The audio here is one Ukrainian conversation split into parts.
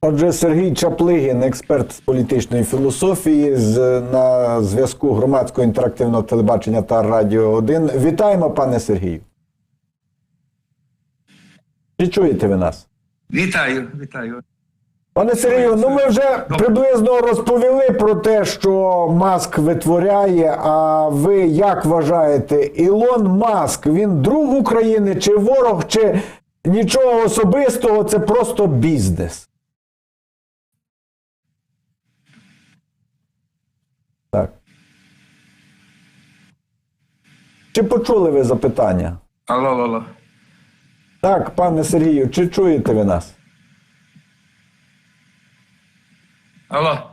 Отже, Сергій Чаплигін, експерт з політичної філософії, з, на зв'язку громадського інтерактивного телебачення та радіо 1. Вітаємо, пане Сергію. Чи чуєте ви нас? Вітаю, вітаю. Пане Сергію, ну ми вже приблизно розповіли про те, що Маск витворяє. А ви як вважаєте, Ілон Маск він друг України чи ворог, чи нічого особистого, це просто бізнес? Так. Чи почули ви запитання? Алло, алло. Так, пане Сергію, чи чуєте ви нас? Алло.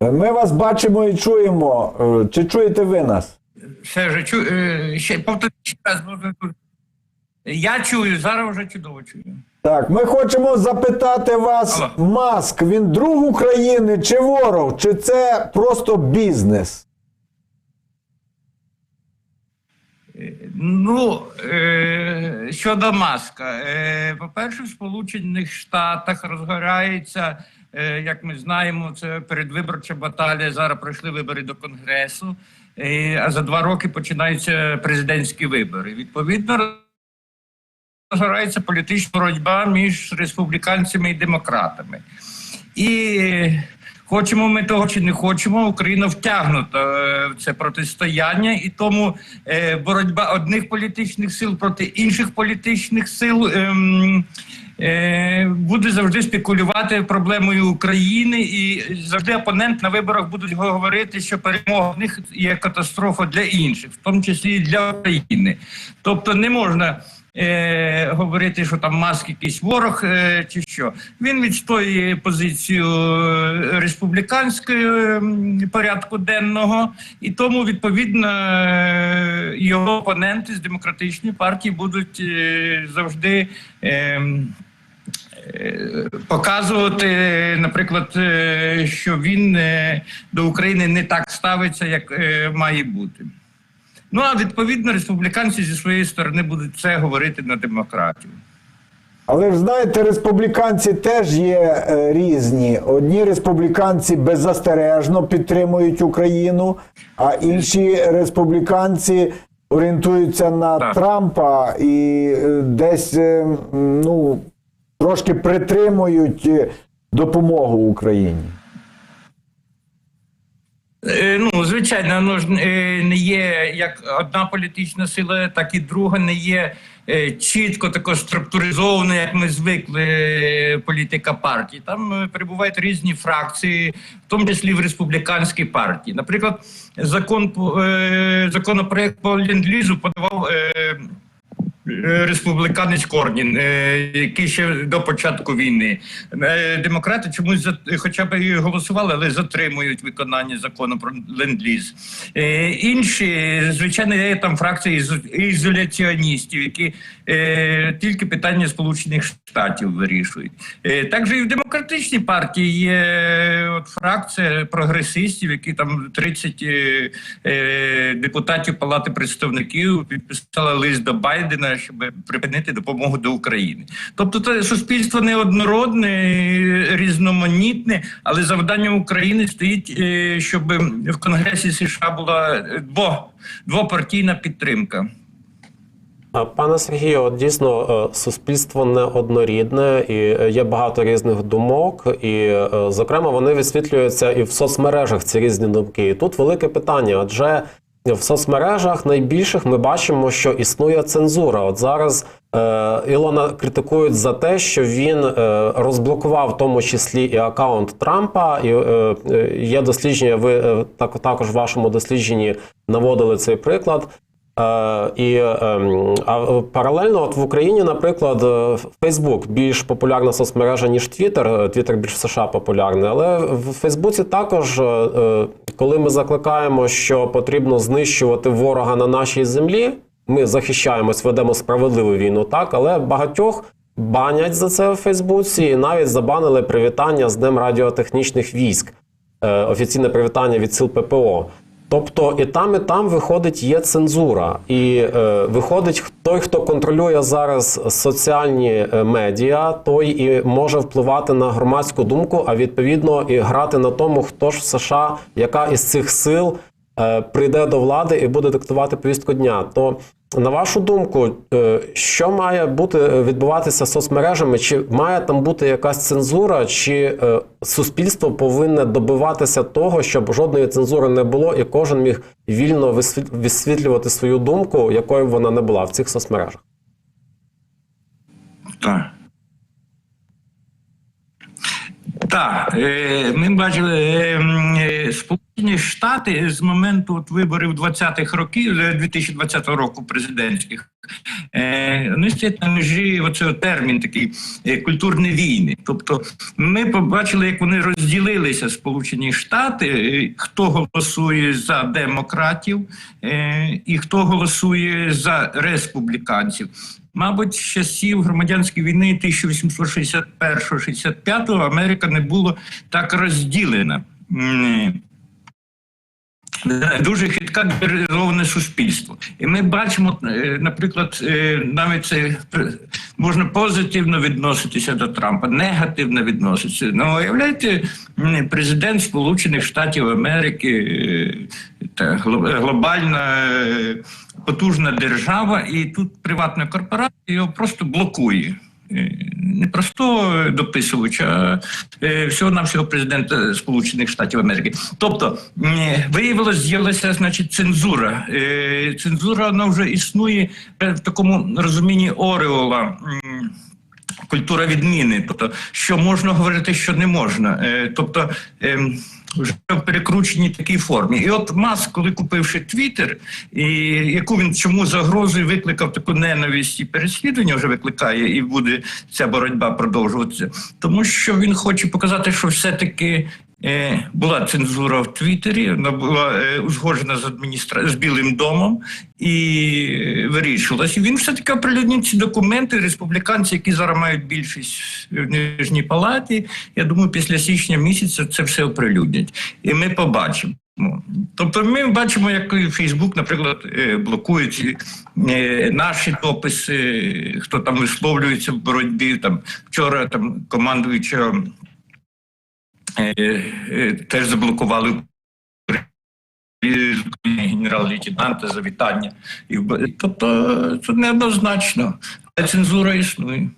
Ми вас бачимо і чуємо. Е, Чи чуєте ви нас? Все вже чую. е, Ще повторіть ще раз. бо тут- Я чую, зараз вже чудово чую. Так, ми хочемо запитати вас, Алло. Маск, він друг України чи ворог, чи це просто бізнес? Ну, е, щодо маска, е, по-перше, в Сполучених Штатах розгорається, е, як ми знаємо, це передвиборча баталія. Зараз пройшли вибори до Конгресу, е, а за два роки починаються президентські вибори. Відповідно, розгорається політична боротьба між республіканцями і демократами. І хочемо ми того чи не хочемо, Україна втягнута е, в це протистояння, і тому е, боротьба одних політичних сил проти інших політичних сил. ем, е, Буде завжди спекулювати проблемою України, і завжди опонент на виборах будуть говорити, що перемога в них є катастрофа для інших, в тому числі і для України. Тобто не можна е, говорити, що там маск якийсь ворог е, чи що. Він відстоює позицію е, республіканського ем, порядку денного, і тому відповідно е, його опоненти з демократичної партії будуть е, завжди. е, Показувати, наприклад, е, що він е, до України не так ставиться, як е, має бути. Ну а відповідно республіканці зі своєї сторони будуть це говорити на демократію. Але ж знаєте, республіканці теж є е, різні. Одні республіканці беззастережно підтримують Україну, а інші республіканці орієнтуються на Так. Трампа і е, десь е, ну, трошки притримують е, допомогу Україні. Е, Ну, звичайно, воно ж е, не є як одна політична сила, так і друга не є е, чітко тако структуризовано, як ми звикли політика партії. Там перебувають різні фракції, в тому числі в республіканській партії. Наприклад, закон законопроект по ленд-лізу подавав. Е, Республіканець Корнін, е, який ще до початку війни. Е, Демократи чомусь хоча б і голосували, але затримують виконання закону про ленд-ліз. Інші, звичайно, є там фракції із- ізоляціоністів, які тільки питання Сполучених Штатів вирішують. Е, Також і в демократичній партії є е, от фракція прогресистів, які там 30 е, е, депутатів Палати представників підписали лист до Байдена, щоб припинити допомогу до України. Тобто, це суспільство неоднородне, е, різноманітне, але завдання України стоїть, е, щоб в Конгресі США була е, двопартійна підтримка. А, Пане Сергію, от дійсно е, суспільство неоднорідне і е, є багато різних думок, і, е, зокрема, вони висвітлюються і в соцмережах ці різні думки. І тут велике питання, адже в соцмережах найбільших ми бачимо, що існує цензура. От зараз е, Ілона критикують за те, що він е, розблокував в тому числі і акаунт Трампа. І е, е, є дослідження. Ви е, так також в вашому дослідженні наводили цей приклад. Е, і ем, а паралельно, от в Україні, наприклад, Фейсбук більш популярна соцмережа ніж Твіттер. Твіттер більш в США популярний. Але в Фейсбуці також, е, е, коли ми закликаємо, що потрібно знищувати ворога на нашій землі, ми захищаємось, ведемо справедливу війну, так але багатьох банять за це в Фейсбуці, і навіть забанили привітання з Днем радіотехнічних військ, офіційне привітання від сил ППО. Тобто і там, і там виходить є цензура, і е, виходить той, хто контролює зараз соціальні е, медіа, той і може впливати на громадську думку, а відповідно і грати на тому, хто ж в США, яка із цих сил е, прийде до влади і буде диктувати повістку дня. То на вашу думку, е, що має бути е, відбуватися з соцмережами? Чи має там бути якась цензура, чи е, суспільство повинне добиватися того, щоб жодної цензури не було, і кожен міг вільно висвітлювати свою думку, якою б вона не була в цих соцмережах? Так. Так, е, ми бачили е, е, Сполучені Штати з моменту от виборів 20-х років, е, 2020 року президентських, вони стоять на межі оцього термін такий культурні війни. Тобто ми побачили, як вони розділилися Сполучені Штати, хто голосує за демократів і хто голосує за республіканців. Мабуть, з часів громадянської війни 1861-65 Америка не було так розділена. Дуже хитка дебілізоване суспільство. І ми бачимо, е, наприклад, е, навіть це е, можна позитивно відноситися до Трампа, негативно відноситися. Ну, уявляєте, президент Сполучених Штатів Америки, та гло- глобальна потужна держава, і тут приватна корпорація його просто блокує. Е, Не просто дописувач, а е, всього-навсього президента Сполучених Штатів Америки. Тобто виявилось, з'явилася значить цензура. Е, Цензура вона вже існує е, в такому розумінні Ореола. Культура відміни, тобто що можна говорити, що не можна. Е, Тобто ем, вже в перекрученій такій формі. І от Маск, коли купивши Твіттер, і яку він чому загрозою викликав таку ненависть і переслідування, вже викликає, і буде ця боротьба продовжуватися, тому що він хоче показати, що все-таки. Е, була цензура в Твіттері, вона була е, узгоджена з адміністра... з Білим домом і е, вирішилась. Він все-таки оприлюднив ці документи. Республіканці, які зараз мають більшість в нижній палаті, я думаю, після січня місяця це все оприлюднять. І ми побачимо. Тобто ми бачимо, як Фейсбук, наприклад, блокує наші дописи, хто там висловлюється в боротьбі. Там вчора там командуюча е, теж заблокували генерал-лейтенанта за вітання. Тобто це неоднозначно, але цензура існує.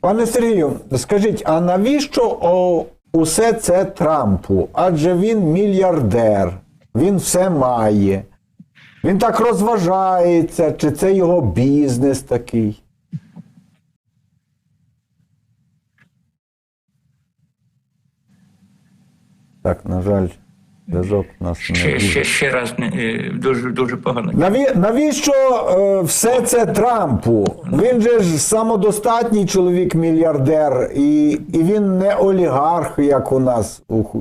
Пане Сергію, скажіть, а навіщо о, усе це Трампу? Адже він мільярдер, він все має. Він так розважається, чи це його бізнес такий? Так, на жаль, зв'язок у нас не Ще, ще, ще раз не, е, дуже, дуже погано. Наві... Навіщо е, все це Трампу? Він же ж самодостатній чоловік мільярдер, і, і він не олігарх, як у нас ух, е,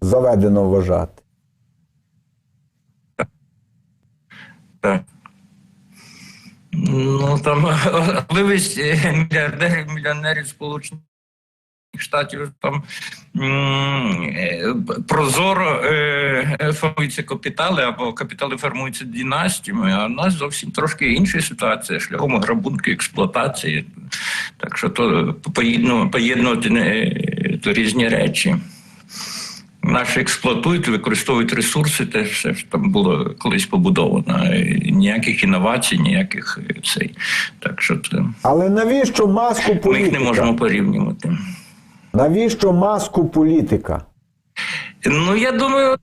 заведено вважати. Так. Ну там можливість е, мільярдерів, мільйонерів Сполучених Штатів там е, прозоро е, е, формуються капітали або капітали формуються династіями, а в нас зовсім трошки інша ситуація шляхом грабунки, експлуатації. Так що то поєдну- поєднувати не, то різні речі. Наші експлуатують, використовують ресурси, те все що там було колись побудовано. Ніяких інновацій, ніяких цей. Так що це Але навіщо маску ми їх не можемо порівнювати. Навіщо маску політика? Ну я думаю.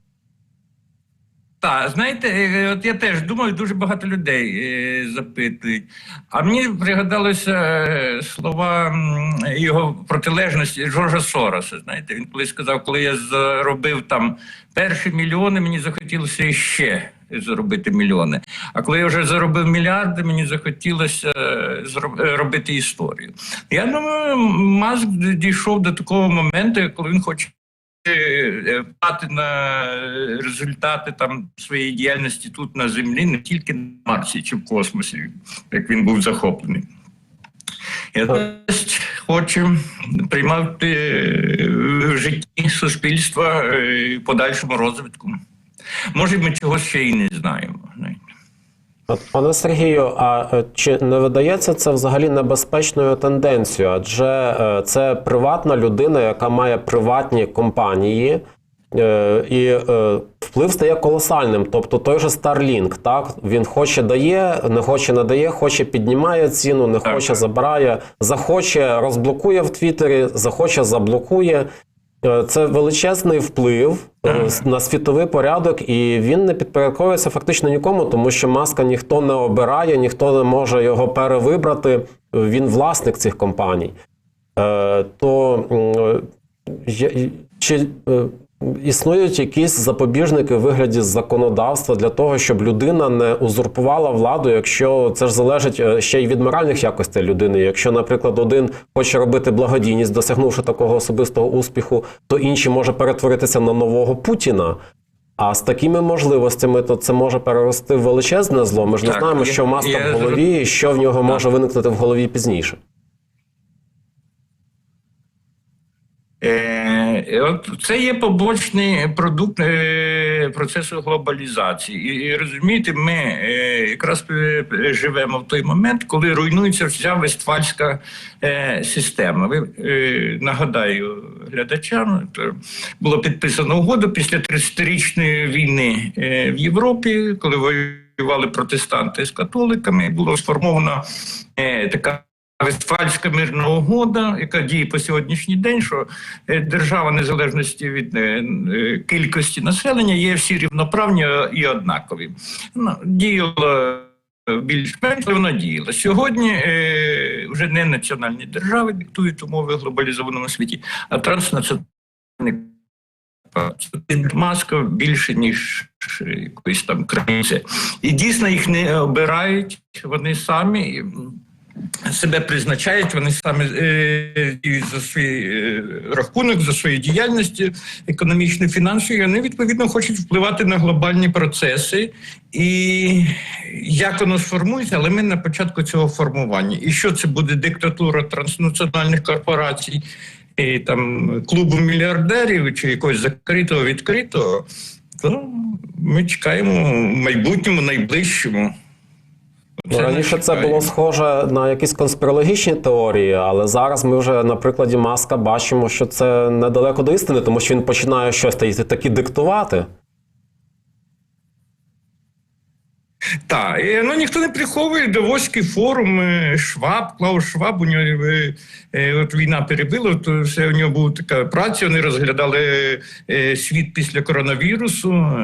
Так, знаєте, е, от я теж думаю, дуже багато людей е, запитують. А мені пригадалися е, слова його протилежності Жоржа Сороса. Знаєте, він колись сказав, коли я заробив там перші мільйони, мені захотілося ще заробити мільйони. А коли я вже заробив мільярди, мені захотілося е, е, робити історію. Я думаю, Маск дійшов до такого моменту, коли він хоче е, дати на результати там своєї діяльності тут на землі, не тільки на Марсі чи в космосі, як він був захоплений. Я теж хочу приймати в житті суспільства подальшому розвитку. Може, ми чогось ще й не знаємо. Пане Сергію, а е, чи не видається це взагалі небезпечною тенденцією? Адже е, це приватна людина, яка має приватні компанії, е, і вплив стає колосальним. Тобто той же Starlink, так він хоче дає, не хоче не дає, хоче піднімає ціну, не хоче забирає, захоче розблокує в Твіттері, захоче заблокує. Е, Це величезний вплив е, на світовий порядок, і він не підпорядковується фактично нікому, тому що маска ніхто не обирає, ніхто не може його перевибрати. Він власник цих компаній. Е, То чи е, існують якісь запобіжники в вигляді законодавства для того, щоб людина не узурпувала владу, якщо це ж залежить е, ще й від моральних якостей людини. Якщо, наприклад, один хоче робити благодійність, досягнувши такого особистого успіху, то інший може перетворитися на нового Путіна. А з такими можливостями, то це може перерости в величезне зло. Ми ж не Так, знаємо, я- що маска я в голові, і що в нього може виникнути в голові пізніше. Е, от це є побочний продукт е, процесу глобалізації. І, розумієте, ми е, якраз е, живемо в той момент, коли руйнується вся вестфальська е, система. Ви е, нагадаю глядачам, було підписано угоду після 30-річної війни е, в Європі, коли воювали протестанти з католиками, було сформовано е, така. Вестфальська мирна угода, яка діє по сьогоднішній день, що е, держава незалежності від е, е, кількості населення є всі рівноправні і однакові. Ну, діяло е, більш-менш, вона діяла. Сьогодні вже не національні держави диктують умови в глобалізованому світі, а транснаціональні маска більше, ніж якоїсь там країни. І дійсно їх не обирають, вони самі себе призначають, вони самі е, діють за свій е, рахунок, за свої діяльності економічно фінансові, і вони відповідно хочуть впливати на глобальні процеси. І як воно сформується, але ми на початку цього формування. І що це буде диктатура транснаціональних корпорацій, і, там клубу мільярдерів чи якогось закритого відкритого, то ми чекаємо в майбутньому, найближчому. Ну, раніше це було схоже на якісь конспірологічні теорії, але зараз ми вже на прикладі маска бачимо, що це недалеко до істини, тому що він починає щось та- таки диктувати. Так, ну ніхто не приховує Давоський форум Шваб, Клаус Шваб, у нього е, е, от війна перебила, то все у нього була така праця. Вони розглядали е, світ після коронавірусу,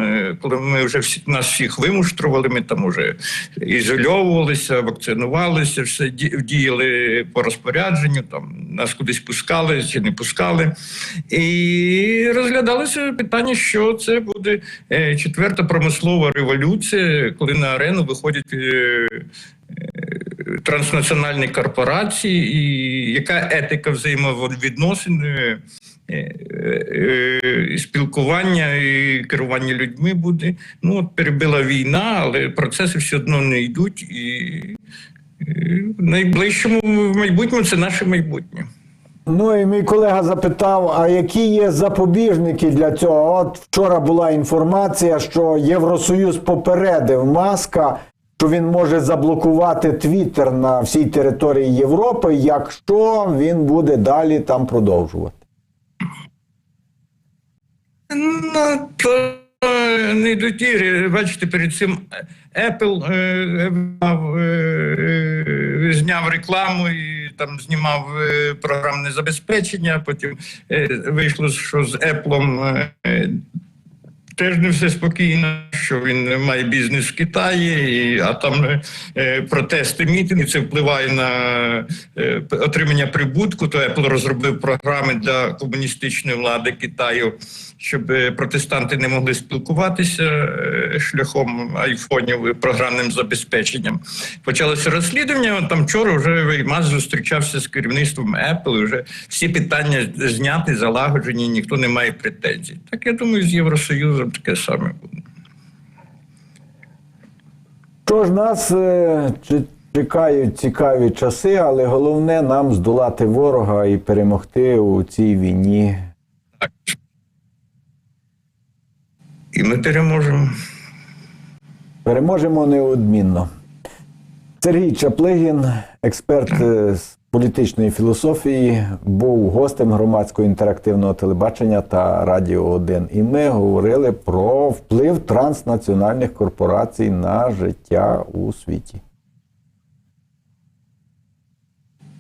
коли ми вже всі нас всіх вимуштрували, ми там уже ізольовувалися, вакцинувалися, все діяли по розпорядженню, там нас кудись пускали чи не пускали. І розглядалося питання, що це буде четверта промислова революція, коли на арену виходять е, е, транснаціональні корпорації, і яка етика взаємовідносин, е, спілкування і керування людьми буде. Ну, от перебила війна, але процеси все одно не йдуть. І в найближчому в майбутньому це наше майбутнє. Ну і мій колега запитав: а які є запобіжники для цього? От вчора була інформація, що Євросоюз попередив маска, що він може заблокувати Твіттер на всій території Європи, якщо він буде далі там продовжувати. Ну, то е, не йдуть ігри. Бачите, перед цим Apple е, е, е, зняв рекламу і там знімав е, програмне забезпечення. Потім е, вийшло, що з Apple е, теж не все спокійно, що він має бізнес в Китаї, і, а там е, протести, мітинги, це впливає на е, отримання прибутку. То Apple розробив програми для комуністичної влади Китаю, щоб е, протестанти не могли спілкуватися е, шляхом айфонів і програмним забезпеченням. Почалося розслідування. Там вчора вже Мас зустрічався з керівництвом Apple. Вже всі питання зняті, залагоджені, ніхто не має претензій. Так я думаю, з Євросоюзом таке саме буде. Що ж нас е, чекають цікаві часи, але головне нам здолати ворога і перемогти у цій війні. і ми переможемо. Переможемо неодмінно. Сергій Чаплигін, експерт е, з політичної філософії, був гостем громадського інтерактивного телебачення та Радіо 1. І ми говорили про вплив транснаціональних корпорацій на життя у світі.